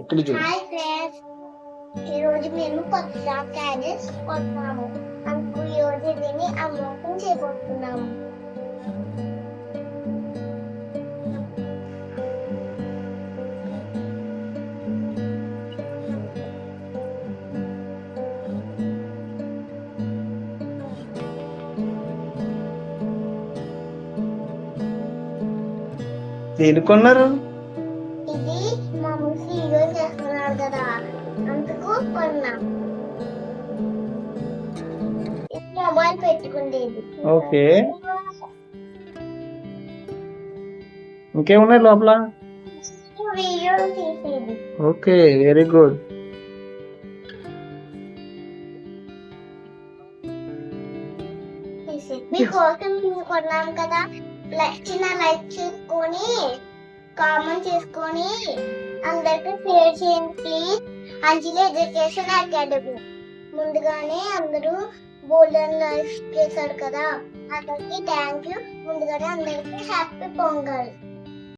ఇక్కడ చూడు. ఈ రోజు మేము కొత్త క్యారెట్స్ కొన్నాము. అందుకు ఈ రోజు దీన్ని అమ్మకం చేయబోతున్నాము. దేని కొన్నారు? మా ముసి ఈరోజు చేస్తున్నారు కదా. అందుకు కొన్నాం. మొబైల్ పెట్టుకుండేది. ఓకే. ఇంకేమున్నాయి లోపల? Okay very good. మీకోసం కొన్నాం కదా. చిన్న లైక్ చేసుకొని కామెంట్ చేసుకొని అందరికీ షేర్ చేయండి. Please Anjali education academy. ముందుగానే అందరూ గోల్డెన్ లైఫ్ చేశారు కదా. అందరికీ థ్యాంక్ యూ ముందుగానే అందరికీ హ్యాపీ పొంగల్